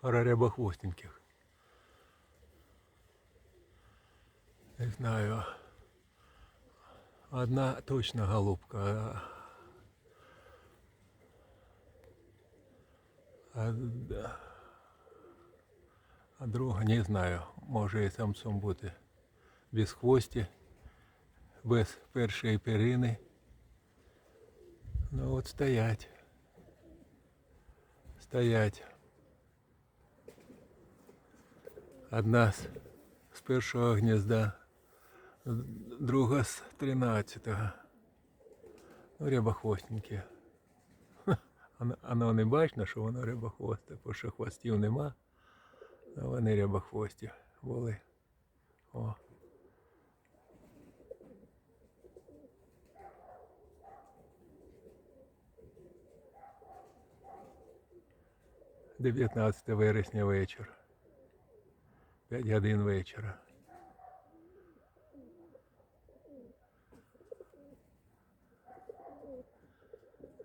Пара рябохвостеньких. Не знаю. Одна точно голубка. а- А, друга не знаю. Може і самцом бути. Без хвості, без першої перини. Ну от стоять. Стоять. Одна з, першого гнізда, друга з тринадцятого. Ну, рябохвостенькі. Ано- Оно не бачно, що воно рябохвосте, бо що хвостів нема. А вони рябохвості були. О. Дев'ятнадцяте вересня вечір. П'ять годин вечора.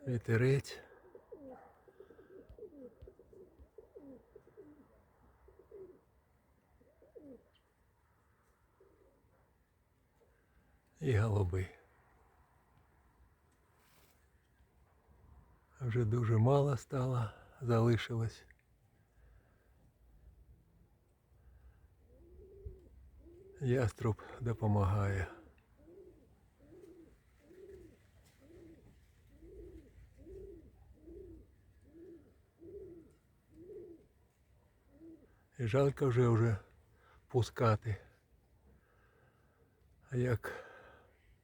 Вітерець. І голуби. Вже дуже мало стало, залишилось. Яструб допомагає. І жалко вже вже пускати. А як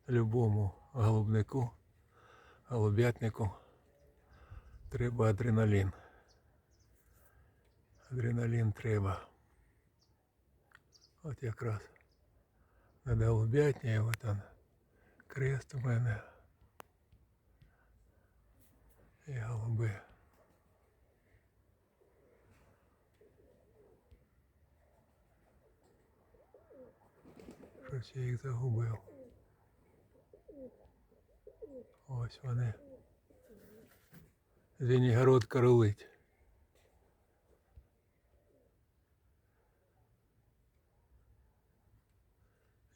любому голубнику, голубятнику треба адреналін. Адреналін треба. От якраз над голубятнею, от он крест у мене. І голуби. Щось я їх загубив. Ось вони. Звенігородка рулить.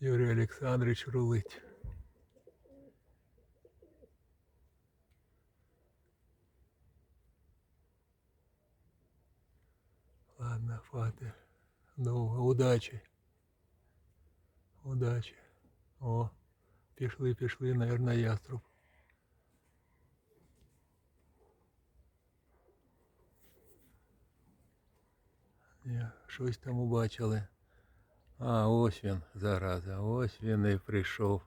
Юрій Олександрович рулить. Ладно, хватит. Ну, удачі. Удачі. О, пішли, пішли, наверно, яструб. Щось там убачили. А, ось він, зараза, ось він і прийшов.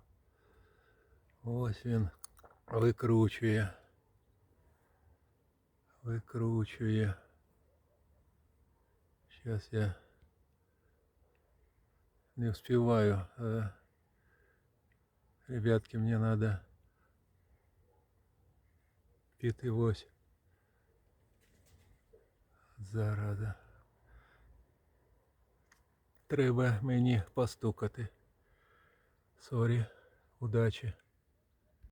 Ось він викручує. Викручує. Сейчас я не успеваю. э. Ребятки, мне надо піти ось. Зараза. Треба мені постукати. Сорі, удачі.